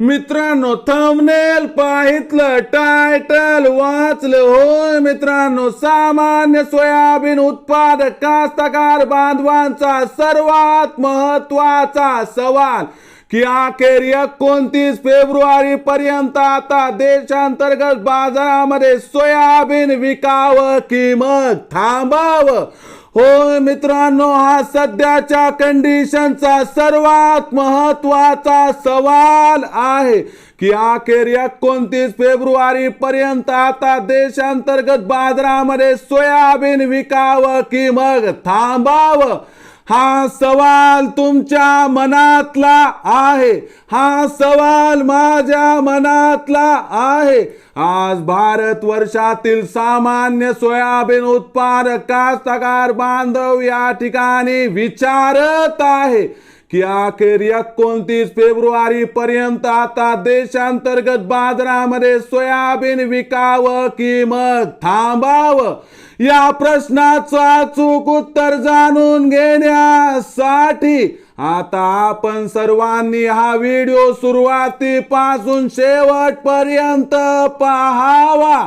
मित्रांनो thumbnail पाहितलं title वाचलं होय मित्रांनो. सामान्य सोयाबीन उत्पादक कास्तकार बांधवांचा सर्वात महत्त्वाचा सवाल की अखेर एकोणतीस फेब्रुवारी पर्यंत आता देशांतर्गत बाजारामध्ये सोयाबीन विकावं की मग थांबावं? हो मित्रांनो हा सध्याच्या कंडिशनचा सर्वात महत्त्वाचा सवाल आहे की अखेर एकोणतीस फेब्रुवारी पर्यंत आता देशांतर्गत बाजारामध्ये सोयाबीन विकावं की मग थांबावं? हा सवाल तुमच्या मनातला आहे. हा सवाल माझ्या मनातला आहे. आज भारत वर्षातील सामान्य सोयाबीन उत्पादक कास्तकार बांधव या ठिकाणी विचारत आहे की अखेर एकोणतीस फेब्रुवारी पर्यंत आता देशांतर्गत बाजारामध्ये सोयाबीन विकावं की मग थांबावं? या प्रश्नाचं अचूक उत्तर जाणून घेण्यासाठी आता आपण सर्वांनी हा व्हिडिओ सुरुवातीपासून शेवटपर्यंत पाहावा.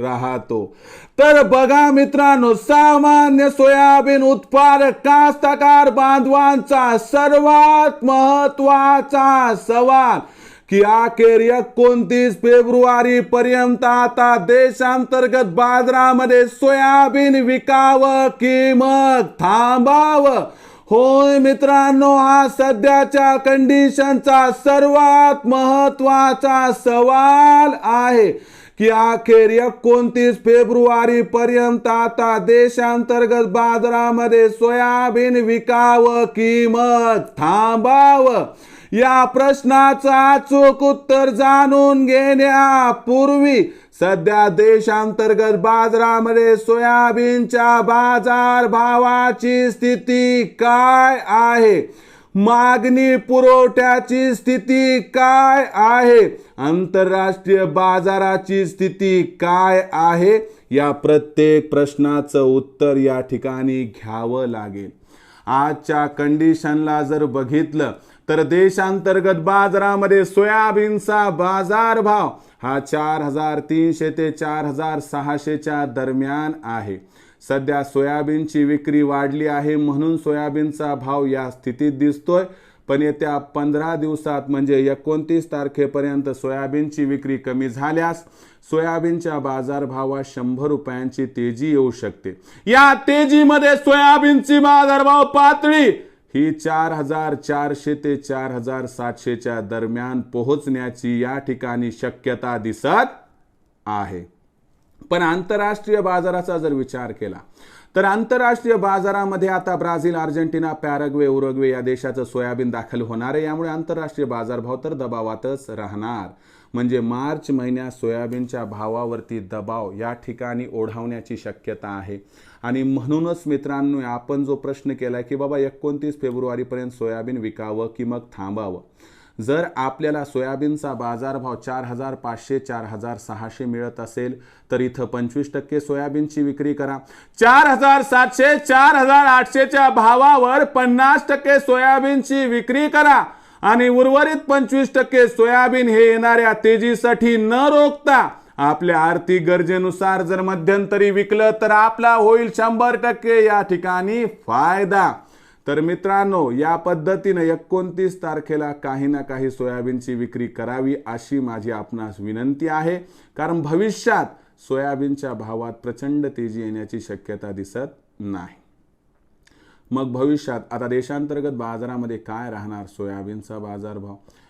राहतो. तर बघा मित्रांनो सामान्य सोयाबीन उत्पादक कास्तकार बांधवांचा सर्वात महत्त्वाचा सवाल की अखेर एकोणतीस फेब्रुवारी पर्यंत आता देशांतर्गत बाजारामध्ये सोयाबीन विकावं की मग थांबावं? होय मित्रांनो हा सध्याच्या कंडिशनचा सर्वात महत्त्वाचा सवाल आहे. की अखेर एकोणतीस फेब्रुवारी पर्यंत आता देशांतर्गत बाजारामध्ये सोयाबीन विकावं किंमत थांबावं. या प्रश्नाचा अचूक उत्तर जाणून घेण्यापूर्वी सध्या देशांतर्गत बाजारामध्ये सोयाबीनच्या बाजार भावाची स्थिती काय आहे? मागणी पुरवठ्याची स्थिती काय आहे? आंतरराष्ट्रीय बाजाराची स्थिती काय आहे? या प्रत्येक प्रश्नाचं उत्तर या ठिकाणी घ्यावं लागेल. आजच्या कंडिशनला जर बघितलं तर देशांतर्गत बाजारामध्ये सोयाबीनचा बाजारभाव हा चार हजार तीनशे ते चार हजार सहाशेच्या दरम्यान आहे. सध्या सोयाबीनची विक्री वाढली आहे म्हणून सोयाबीनचा भाव या स्थितीत दिसतोय. पण येत्या पंधरा दिवसात म्हणजे एकोणतीस तारखेपर्यंत सोयाबीनची विक्री कमी झाल्यास सोयाबीनच्या बाजारभावात शंभर रुपयांची तेजी येऊ शकते. या तेजीमध्ये सोयाबीनची बाजारभाव पातळी ही चार हजार चारशे ते चार हजार सातशेच्या दरम्यान पोहोचण्याची या ठिकाणी शक्यता दिसत आहे. पण आंतरराष्ट्रीय बाजाराचा जर विचार केला तर आंतरराष्ट्रीय बाजारामध्ये आता ब्राझील अर्जेंटिना पॅरग्वे उरुग्वे या देशाचं सोयाबीन दाखल होणार आहे. यामुळे आंतरराष्ट्रीय बाजारभाव तर दबावातच राहणार. म्हणजे मार्च महिन्यात सोयाबीनच्या भावावरती दबाव या ठिकाणी ओढावण्याची शक्यता आहे. आणि म्हणूनच मित्रांनो आपण जो प्रश्न केला की बाबा एकोणतीस फेब्रुवारीपर्यंत सोयाबीन विकावं की मग थांबावं? जर आपल्याला सोयाबीनचा बाजारभाव चार हजार पाचशे चार हजार सहाशे मिळत असेल तर इथं पंचवीस टक्के सोयाबीनची विक्री करा. चार हजार सातशे चार हजार आठशेच्या भावावर पन्नास टक्के सोयाबीनची विक्री करा. आणि उर्वरित पंचवीस टक्के सोयाबीन हे येणाऱ्या तेजीसाठी न रोखता आपल्या आर्थिक गरजेनुसार जर मध्यंतरी विकलं तर आपला होईल शंभर टक्के या ठिकाणी फायदा. तर मित्रांनो या पद्धतीनं एकोणतीस तारखेला काही ना काही सोयाबीनची विक्री करावी अशी माझी आपणास विनंती आहे. कारण भविष्यात सोयाबीनच्या भावात प्रचंड तेजी येण्याची शक्यता दिसत नाही. मग भविष्यात आता देशांतर्गत बाजारामध्ये काय राहणार सोयाबीनचा बाजारभाव?